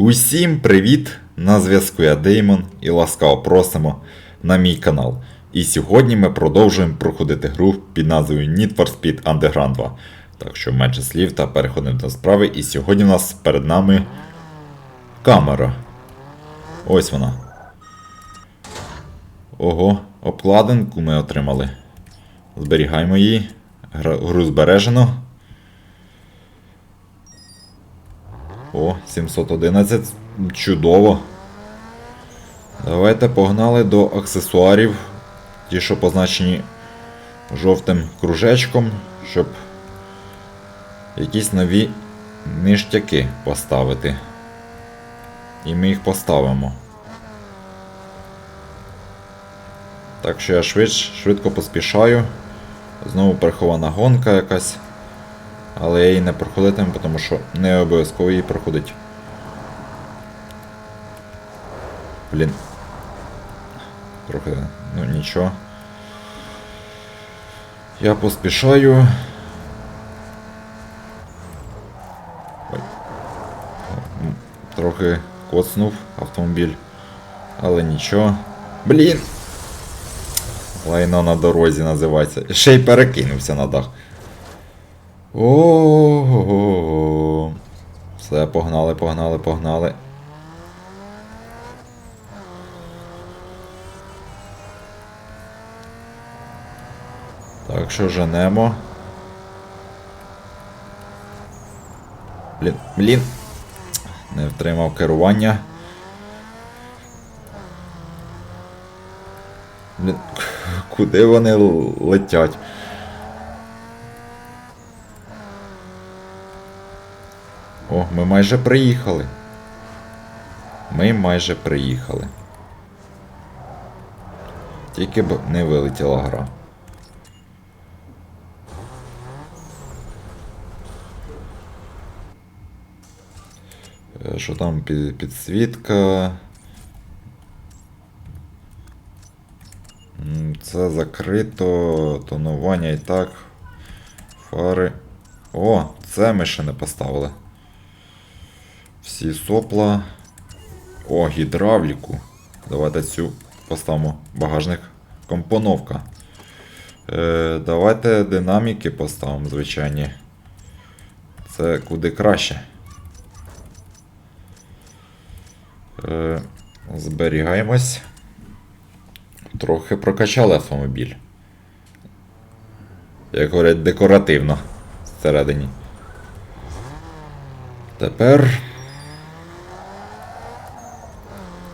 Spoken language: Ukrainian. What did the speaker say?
Усім привіт! На зв'язку я Деймон і ласкаво просимо на мій канал. І сьогодні ми продовжуємо проходити гру під назвою Need for Speed Underground 2. Так що менше слів та переходимо до справи. І сьогодні у нас перед нами камера. Ось вона. Ого, обкладинку ми отримали. Зберігаємо її. Гру збережено. О, 711. Чудово. Давайте погнали до аксесуарів. Ті, що позначені жовтим кружечком, щоб якісь нові ништяки поставити. І ми їх поставимо. Так що я швидш, швидко поспішаю. Знову прихована гонка якась. Але я її не проходитиму, тому що не обов'язково її проходить. Блін. Трохи, ну нічого. Я поспішаю. Ой. Трохи коцнув автомобіль. Але нічого. Блін! Лайно на дорозі називається. Ще й перекинувся на дах. Ого. Все, погнали, погнали, погнали. Так що женемо. Блін, блін. Не втримав керування. Блін, куди вони летять? О, ми майже приїхали. Ми майже приїхали. Тільки б не вилетіла гра. Е, Що там під, підсвітка? Це закрито, тонування і так. Фари. О, це ми ще не поставили. Всі сопла. О, гідравліку. Давайте цю поставимо. Багажник. Компоновка. Е, давайте динаміки поставимо, звичайні. Це куди краще. Е, зберігаємось. Трохи прокачали автомобіль. Як говорять, декоративно всередині. Тепер.